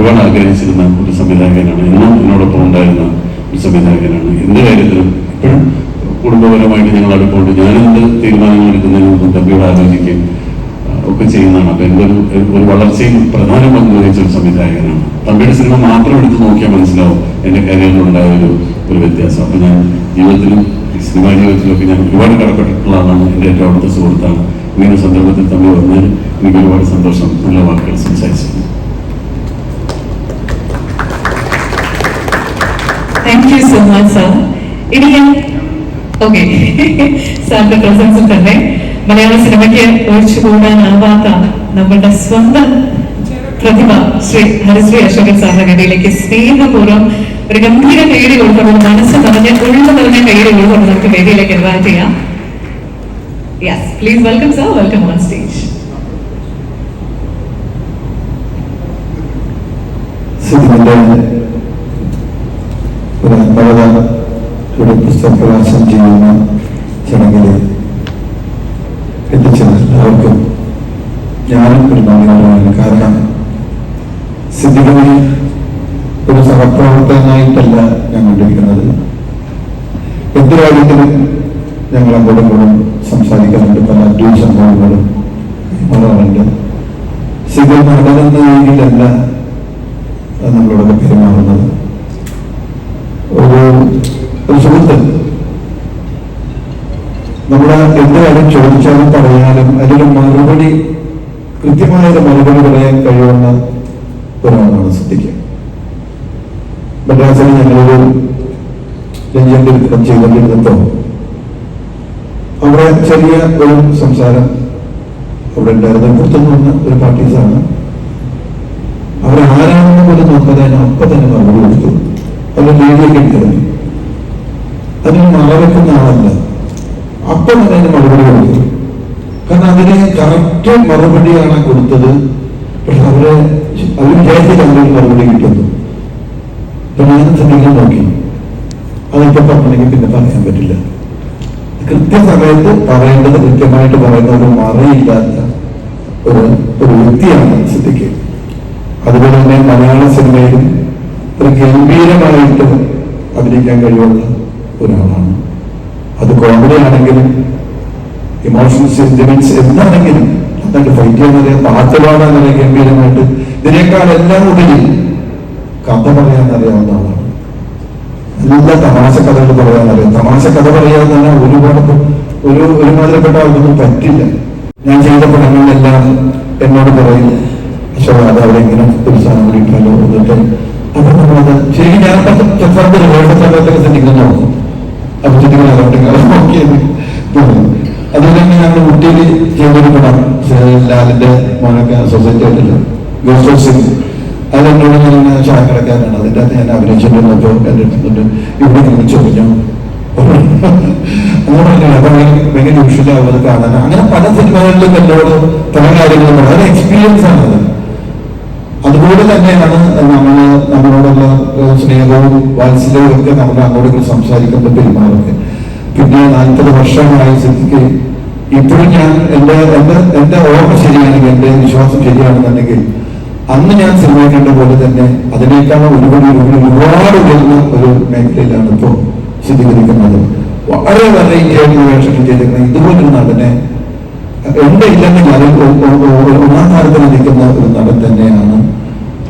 ഒരുപാട് ആഗ്രഹിച്ചിരുന്ന ഒരു സംവിധായകനാണ്. എന്നും എന്നോടൊപ്പം ഉണ്ടായിരുന്ന ഒരു സംവിധായകനാണ്. എന്ത് കാര്യത്തിലും ഇപ്പോഴും കുടുംബപരമായിട്ട് ഞങ്ങൾ അടുപ്പമുണ്ട്. ഞാനെന്ത് തീരുമാനങ്ങൾ എടുക്കുന്നതിന് മുമ്പ് തമ്പിയോട് ആലോചിക്കുകയും ഒക്കെ ചെയ്യുന്നതാണ്. അപ്പൊ എന്റെ ഒരു ഒരു വളർച്ചയിൽ പ്രധാന പങ്ക് വഹിച്ച ഒരു സംവിധായകനാണ്. തമ്പിയുടെ സിനിമ മാത്രം എടുത്ത് നോക്കിയാൽ മനസ്സിലാവും എന്റെ കരിയറിലുണ്ടായ ഒരു ഒരു വ്യത്യാസം. അപ്പൊ ഞാൻ ജീവിതത്തിലും സിനിമാ ജീവിതത്തിലൊക്കെ ഞാൻ ഒരുപാട് കടപ്പെട്ടിട്ടുള്ള ആളാണ്. എന്റെ ഏറ്റവും അടുത്ത സുഹൃത്താണ്. ഇങ്ങനെ സന്ദർഭത്തിൽ തമ്മിൽ വന്നതിൽ എനിക്ക് ഒരുപാട് സന്തോഷം. നല്ല വാക്കുകൾ സംസാരിച്ചു thank you so much sir ഇനി ഞാൻ ഓക്കെ സാറിന്റെ പ്രസൻസിൽ തന്നെ. മലയാള സിനിമയ്ക്ക് ഒഴിച്ചുകൂടാനാവാത്ത നമ്മളുടെ സ്വന്തം പ്രതിഭ ശ്രീ ഹരിശ്രീ അശോകൻ സാറിന്റെ കഥയിലേക്ക് സ്നേഹപൂർവം ഒരു ഗംഭീര പേര് കൊടുക്കണം മനസ്സ് നിറഞ്ഞ ഉള്ളു നിറഞ്ഞ പേര് കൊടുക്കണം നമുക്ക് വേദിയിലേക്ക് ഇൻവൈറ്റ് ചെയ്യാം. Yes please welcome sir welcome on stage സിനിമയുടെ ഒരു ഇവിടെ ഒരു പുസ്തക പ്രകാശനം ചെയ്യുന്ന ചടങ്ങിൽ എത്തിച്ചത് എല്ലാവർക്കും ഞാനും ഒരു നന്ദിയുള്ളതാണ് കാരണം സിദ്ധികളിൽ ഒരു സഹപ്രവർത്തകനായിട്ടല്ല ഞാൻ കണ്ടിരിക്കുന്നത്. എന്ത് കാര്യത്തിലും ഞങ്ങൾ അങ്ങോട്ടും കൂടും സംസാരിക്കാറുണ്ട്. പല അഡ്വൈസ് സംഭവങ്ങളും മാറാറുണ്ട് സിദ്ധ നടനെന്ന രീതിയിലല്ല നമ്മളോടൊക്കെ പെരുമാറുന്നത്. സുഹൃത്ത് നമ്മൾ എന്ത് കാര്യം ചോദിച്ചാലും പറയാനും അതിനൊരു മറുപടി കൃത്യമായൊരു മറുപടി പറയാൻ കഴിയുന്ന ഒരാളാണ് സിദ്ധിക്ക് മദ്രാസിൽ ഞങ്ങളൊരു രഞ്ജന്റെ ചെയ്തുകൊണ്ടിരുന്നപ്പോ അവിടെ ചെറിയ ഒരു സംസാരം അവിടെ ഉണ്ടായിരുന്നു. പുറത്തുനിന്ന് വന്ന ഒരു പാർട്ടീസാണ്. അവരാരാണെന്ന് പോലും നോക്കാതെ അപ്പൊ തന്നെ മറുപടി കൊടുത്തു. അവർ ലേഡിയൊക്കെ എടുത്തിരുന്നു. അതിന് മറവെക്കുന്ന ആളല്ല. അപ്പൊ തന്നെ അതിന് മറുപടി കൊടുത്തു. കാരണം അതിന് കറക്റ്റ് മറുപടിയാണ് കൊടുത്തത്. പക്ഷെ അവർ അവർ വിചാരിച്ചില്ല അവരൊരു മറുപടി കിട്ടുന്നു. അപ്പൊ ഞാൻ ശ്രമിക്കാൻ നോക്കി. അതിപ്പോ പറഞ്ഞെങ്കിൽ പിന്നെ പറയാൻ പറ്റില്ല. കൃത്യസമയത്ത് പറയേണ്ടത് കൃത്യമായിട്ട് പറയുന്ന ഒരു മറയില്ലാത്ത ഒരു ഒരു വ്യക്തിയാണ് സിദ്ധിക്ക് അതുപോലെ തന്നെ മലയാള സിനിമയിലും ഒരു ഗംഭീരമായിട്ട് അഭിനയിക്കാൻ കഴിവുള്ള ഒരാളാണ് അത് കോമഡി ആണെങ്കിലും ഇമോഷണൽ സെന്റിമെന്റ്സ് എന്താണെങ്കിലും നന്നായിട്ട് ഫൈറ്റ് ചെയ്യാനറിയാം പാട്ട് പാടാനറിയാം ഗംഭീരമായിട്ട് ഇതിനേക്കാൾ എല്ലാം ഉപരി കഥ പറയാൻ അറിയാവുന്ന ആളാണ് നല്ല തമാശ കഥകൾ പറയാനറിയാം തമാശ കഥ പറയാൻ തന്നെ ഒരുപാട് ഒരു ഒരുമാതിരിപ്പെട്ട ആൾക്കൊന്നും പറ്റില്ല. ഞാൻ ചെയ്ത പടങ്ങളിലെല്ലാം എന്നോട് പറയും പക്ഷേ അത് അവിടെ ഇങ്ങനെ ഒരു സാധനം കൂടി എന്നിട്ട് അപ്പൊ നമ്മളത് ശരിക്കും ഞാൻ ചെറുപ്പത്തിൽ വേണ്ട സമയത്തൊക്കെ ലാലിന്റെ മോനൊക്കെ സൊസൈറ്റി ആയിട്ടില്ല? ഓഫ് സിംഗ് അതെന്നോട് ഞാൻ ചായക്കടക്കാരാണ് അതിന്റെ അകത്ത് ഞാൻ അഭിനയിച്ചിട്ടുണ്ടപ്പോൾ എന്റെ അടുത്തുണ്ട് ഇവിടെ നിന്ന് അപ്പൊ ഭയങ്കര യൂഷ്വലാവും അത് കാണാൻ അങ്ങനെ പല സിനിമകളിലും എന്നോട് പല കാര്യങ്ങളും വളരെ എക്സ്പീരിയൻസ് ആണത് അതുപോലെ തന്നെയാണ് നമ്മൾ നമ്മളോടുള്ള സ്നേഹവും വാത്സല്യവും ഒക്കെ നമ്മൾ അങ്ങോട്ട് സംസാരിക്കുമ്പോൾ പെരുമാറൊക്കെ പിന്നെ നാൽപ്പത് വർഷമായി സ്ഥിതിക്ക് ഇപ്പോഴും ഞാൻ എന്റെ എന്റെ എന്റെ ഓർമ്മ ശരിയാണെങ്കിൽ എന്റെ വിശ്വാസം ശരിയാണെന്നുണ്ടെങ്കിൽ അന്ന് ഞാൻ സിനിമ കണ്ട പോലെ തന്നെ അതിനേക്കാൾ ഒരുപാട് ഒരുപാട് ഒരുപാട് ഉയർന്ന ഒരു മേഖലയിലാണ് ഇപ്പോൾ സ്ഥിരീകരിക്കുന്നത്. വളരെ വെറൈറ്റി ആയിട്ടുള്ള വേഷങ്ങൾ ചെയ്തിരിക്കുന്നത് ഇതുപോലൊരു നടനെ എന്റെ ഒ- ഒന്നാം സ്ഥാനത്തിൽ നിൽക്കുന്ന ഒരു നടൻ തന്നെയാണ്.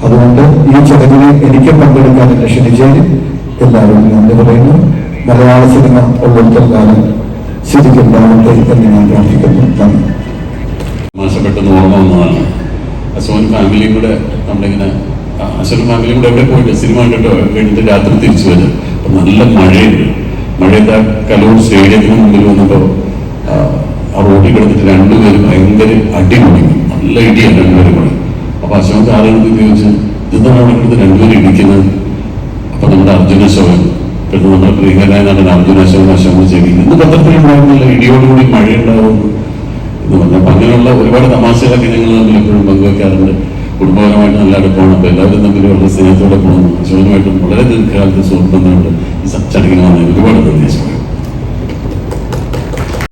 അതുകൊണ്ട് ഈ ചടങ്ങിൽ എനിക്ക് പങ്കെടുക്കാനുള്ള ക്ഷണിച്ചതിൽ എല്ലാവരും നന്ദി പറയുന്നു. മലയാള സിനിമ ഉള്ളിടത്തോളം കാലം സ്ഥിതിക്കുണ്ടാവട്ടെ എന്ന് ഞാൻ പ്രാർത്ഥിക്കുന്നു നന്ദി മോശപ്പെട്ടെന്ന് ഓർമ്മ വന്നതാണ്. അശോകൻ ഫാമിലിയും കൂടെ നമ്മളിങ്ങനെ ആ, അശോകൻ ഫാമിലിയും കൂടെ എവിടെ പോയിട്ട് സിനിമ കണ്ടിട്ടോ? കഴിഞ്ഞിട്ട് രാത്രി തിരിച്ചു വരും. അപ്പൊ നല്ല മഴയുണ്ട്. മഴയത്ത് കലൂർ സ്റ്റേഡിയത്തിന് മുമ്പിൽ വന്നപ്പോൾ ആ, റോഡിൽ കിടന്നിട്ട് രണ്ടുപേരും ഭയങ്കര അടി കുടിക്കും നല്ല ഇടിയാണ് രണ്ടുപേരും കൂടെ. അപ്പൊ അശോക് ആളുകൾക്ക് ചോദിച്ചു ഇതാണ് അവിടെ കിടന്ന് രണ്ടുപേരും ഇടിക്കുന്നത്? അപ്പൊ നമ്മുടെ അർജുന അശോകൻ നമ്മുടെ പ്രിയങ്കരനായ നടൻ അർജുന അശോകൻ അശോകൻ ഇന്ന് പത്രത്തിലുണ്ടായിരുന്നില്ല ഇടിയോടുകൂടി മഴയുണ്ടാവുന്നു എന്ന് അങ്ങനെയുള്ള ഒരുപാട് തമാശകളൊക്കെ ഞങ്ങൾ തമ്മിൽ എപ്പോഴും പങ്കുവെക്കാറുണ്ട്. കുടുംബപരമായിട്ട് നല്ല അടുപ്പമാണ് അപ്പോൾ എല്ലാവരും തമ്മിൽ വളരെ സ്നേഹത്തോടെ പോകുന്നു വളരെ ദീർഘകാലത്ത് സുഹൃത്തുക്കളുണ്ട് ഈ ചടങ്ങിൽ വന്നതിന് ഒരുപാട് അശോകൻ